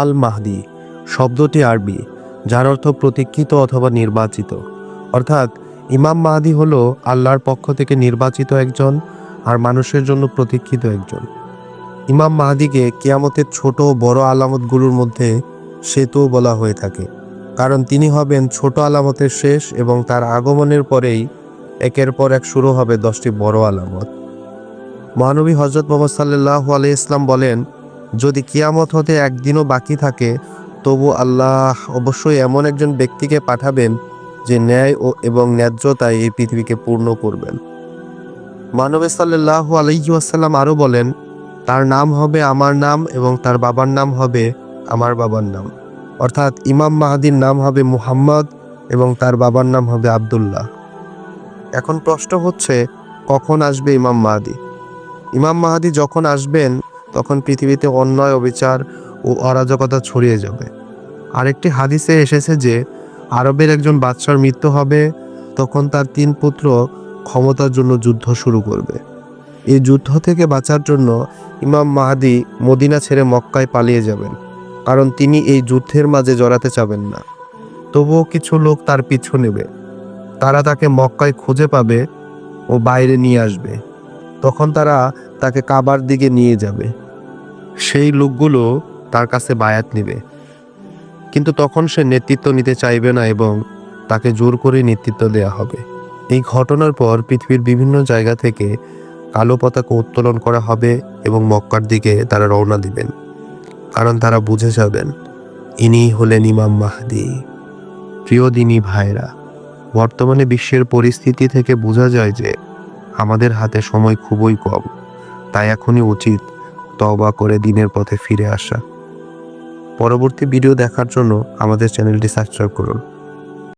আল মাহদি শব্দটি আরবি, যার অর্থ প্রতীক্ষিত অথবা নির্বাচিত। অর্থাৎ, ইমাম মাহদি হলো আল্লাহর পক্ষ থেকে নির্বাচিত একজন আর মানুষের জন্য প্রতীক্ষিত একজন। ইমাম মাহাদিকে কিয়ামতের ছোট বড় আলামতগুলোর মধ্যে সেতুও বলা হয়ে থাকে, কারণ তিনি হবেন ছোট আলামতের শেষ এবং তার আগমনের পরেই একের পর এক শুরু হবে দশটি বড় আলামত। মহানবী হজরত মোহাম্মদ সাল্লাহ আলিয়া ইসলাম বলেন, যদি কিয়ামত হতে একদিনও বাকি থাকে, তবু আল্লাহ অবশ্যই এমন একজন ব্যক্তিকে পাঠাবেন যে ন্যায় ও এবং ন্যায্যতায় এই পৃথিবীকে পূর্ণ করবেন। মানবে সাল্লাহ আলহিউসাল্লাম আরও বলেন, তার নাম হবে আমার নাম এবং তার বাবার নাম হবে আমার বাবার নাম। অর্থাৎ ইমাম মাহাদির নাম হবে মুহাম্মদ এবং তার বাবার নাম হবে আব্দুল্লাহ। এখন প্রশ্ন হচ্ছে, কখন আসবে ইমাম মাহাদি? ইমাম মাহাদি যখন আসবেন, তখন পৃথিবীতে অন্যায়, অবিচার ও অরাজকতা ছড়িয়ে যাবে। আরেকটি হাদিসে এসেছে যে, আরবের একজন বাদশার মৃত্যু হবে, তখন তার তিন পুত্র ক্ষমতার জন্য যুদ্ধ শুরু করবে। এই যুদ্ধ থেকে বাঁচার জন্য ইমাম মাহাদি মদিনা ছেড়ে মক্কায় পালিয়ে যাবেন, কারণ তিনি এই যুদ্ধের মাঝে জড়াতে চাবেন না। তবুও কিছু লোক তার পিছু নেবে। তারা তাকে মক্কায় খুঁজে পাবে ও বাইরে নিয়ে আসবে। তখন তারা তাকে কাবার দিকে নিয়ে যাবে। সেই লোকগুলো তার কাছে বায়াত নেবে। কিন্তু তখন সে নেতৃত্ব নিতে চাইবে না এবং তাকে জোর করে নেতৃত্ব দেয়া হবে। এই ঘটনার পর পৃথিবীর বিভিন্ন জায়গা থেকে কালো পতাকা উত্তোলন করা হবে এবং মক্কার দিকে তারা রওনা দিবেন। কারণ তারা বুঝে যাবেন, ইনি হলেন ইমাম মাহদি। প্রিয় দিনী ভাইরা, বর্তমানে বিশ্বের পরিস্থিতি থেকে বোঝা যায় যে আমাদের হাতে সময় খুবই কম। তাই এখনই উচিত তবা করে দিনের পথে ফিরে আসা। পরবর্তী ভিডিও দেখার জন্য আমাদের চ্যানেলটি সাবস্ক্রাইব করুন।